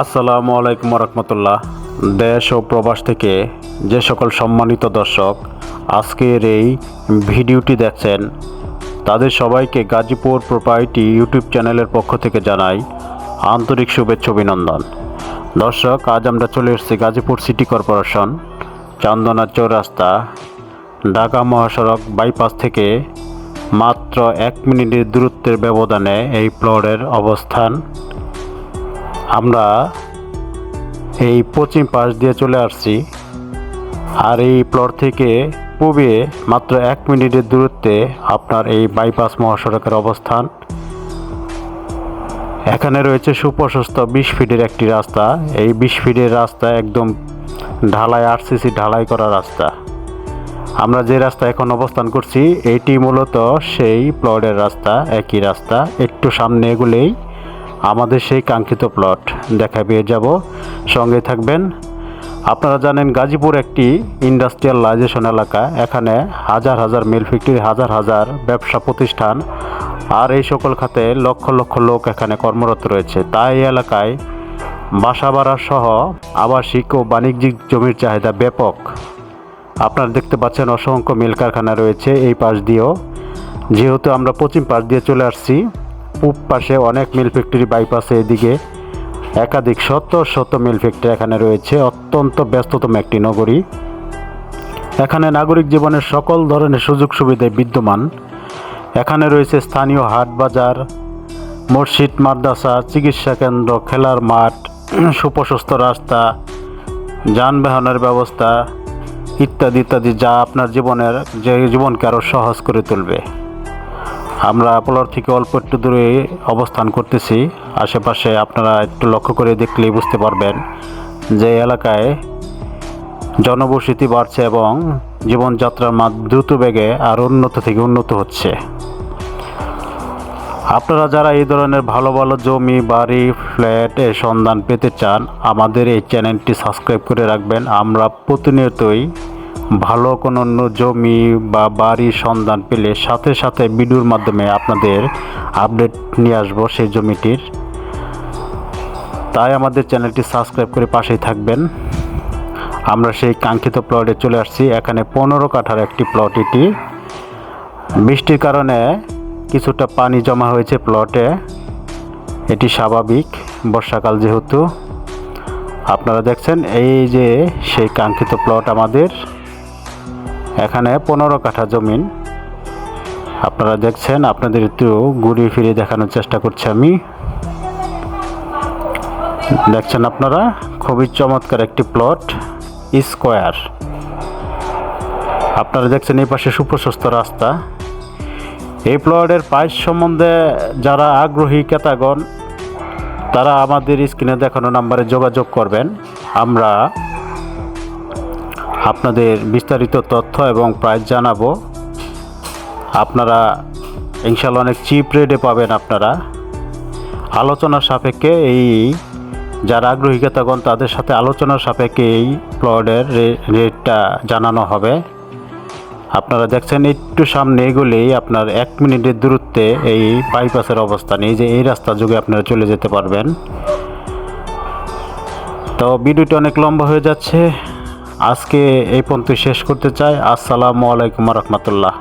আসসালামু আলাইকুম রহমতুল্লাহ দেশ ও প্রবাস থেকে যে সকল সম্মানিত দর্শক আজকের এই ভিডিওটি দেখছেন, তাদের সবাইকে গাজীপুর প্রোপাইটি ইউটিউব চ্যানেলের পক্ষ থেকে জানাই আন্তরিক শুভেচ্ছা, অভিনন্দন। দর্শক, আজ আমরা চলে এসেছি গাজীপুর সিটি কর্পোরেশন, চান্দনা চৌরাস্তা, ঢাকা মহাসড়ক বাইপাস থেকে মাত্র এক মিনিটের দূরত্বের ব্যবধানে এই প্লটের অবস্থান। আমরা এই পশ্চিম পাশ দিয়ে চলে আসছি আর এই প্লট থেকে পূবে মাত্র এক মিনিটের দূরত্বে আপনার এই বাইপাস মহাসড়কের অবস্থান। এখানে রয়েছে সুপ্রশস্ত বিশ ফিটের একটি রাস্তা। এই বিশ ফিটের রাস্তা একদম ঢালাই আরসিসি ঢালাই করা রাস্তা। আমরা যে রাস্তা এখন অবস্থান করছি, এটি মূলত সেই প্লটের রাস্তা, একই রাস্তা। একটু সামনে এগুলেই আমাদের সেই কাঙ্ক্ষিত প্লট দেখা পেয়ে যাব। সঙ্গে থাকবেন। আপনারা জানেন গাজীপুর একটি ইন্ডাস্ট্রিয়ালাইজেশন এলাকা। এখানে হাজার হাজার মিল ফ্যাক্টরি হাজার হাজার ব্যবসা প্রতিষ্ঠান। আর এই সকল খাতে লক্ষ লক্ষ লোক এখানে কর্মরত রয়েছে। তাই এই এলাকায় বাসা ভাড়া সহ আবাসিক ও বাণিজ্যিক জমির চাহিদা ব্যাপক। আপনারা দেখতে পাচ্ছেন অসংখ্য মিল কারখানা রয়েছে এই পাশ দিয়েও। যেহেতু আমরা পশ্চিম পাশ দিয়ে চলে আসছি পূব পাশে অনেক মিল ফ্যাক্টরি বাইপাসে এদিকে। একাধিক শত শত মিল ফ্যাক্টরি এখানে রয়েছে। অত্যন্ত ব্যস্ততম একটি নগরী। এখানে নাগরিক জীবনের সকল ধরনের সুযোগ সুবিধায় বিদ্যমান। এখানে রয়েছে স্থানীয় হাট বাজার, মসজিদ, মাদ্রাসা, চিকিৎসা কেন্দ্র, খেলার মাঠ, সুপ্রশস্ত রাস্তা, যানবাহনের ব্যবস্থা ইত্যাদি ইত্যাদি যা আপনার জীবনের যে জীবনকে আরও সহজ করে তুলবে। আমরা প্লট থেকে অল্প একটু দূরে অবস্থান করতেছি। আশেপাশে আপনারা একটু লক্ষ্য করে দেখলেই বুঝতে পারবেন যে এলাকায় জনবসতি বাড়ছে এবং জীবনযাত্রার মান দ্রুত বেগে আর উন্নত থেকে উন্নত হচ্ছে। আপনারা যারা এই ধরনের ভালো ভালো জমি, বাড়ি, ফ্ল্যাট এর সন্ধান পেতে চান, আমাদের এই চ্যানেলটি সাবস্ক্রাইব করে রাখবেন। আমরা প্রতিনিয়তই ভালো কোনো জমি বা বাড়ির সন্ধান পেলে সাথে সাথে ভিডিওর মাধ্যমে আপনাদের আপডেট নিয়ে আসব সেই জমিটির। তাই আমাদের চ্যানেলটি সাবস্ক্রাইব করে পাশেই থাকবেন। আমরা সেই কাঙ্ক্ষিত প্লটে চলে আসছি। এখানে পনেরো কাঠার একটি প্লট এটি। বৃষ্টির কারণে কিছুটা পানি জমা হয়েছে প্লটে এটি স্বাভাবিক, বর্ষাকাল যেহেতু। আপনারা দেখছেন, এই যে সেই কাঙ্ক্ষিত প্লট আমাদের। এখানে পনেরো কাঠা জমিন। আপনারা দেখছেন, আপনাদের একটু ঘুরিয়ে ফিরিয়ে দেখানোর চেষ্টা করছি আমি। দেখছেন আপনারা? খুবই চমৎকার একটি প্লট, স্কোয়ার। আপনারা দেখছেন এই পাশে সুপ্রশস্ত রাস্তা। এই প্লটের প্রাইস সম্বন্ধে যারা আগ্রহী ক্রেতাগণ, তারা আমাদের স্ক্রিনে দেখানো নাম্বারে যোগাযোগ করবেন। আমরা আপনাদের বিস্তারিত তথ্য এবং প্রাইস জানাব। আপনারা ইনশাল্লাহ অনেক চিপ রেটে পাবেন আপনারা। আলোচনার সাপেক্ষে এই, যারা আগ্রহী ক্রেতাগণ, তাদের সাথে আলোচনার সাপেক্ষে এই প্লটের রেটটা জানানো হবে। আপনারা দেখছেন একটু সামনে এগুলেই আপনার এক মিনিটের দূরত্বে এই বাইপাসের অবস্থান এই যে এই রাস্তা যুগে আপনারা চলে যেতে পারবেন। তো ভিডিওটি অনেক লম্বা হয়ে যাচ্ছে। আজকে এই পর্যন্ত শেষ করতে চাই। আসসালামু আলাইকুম রহমতুল্লাহ।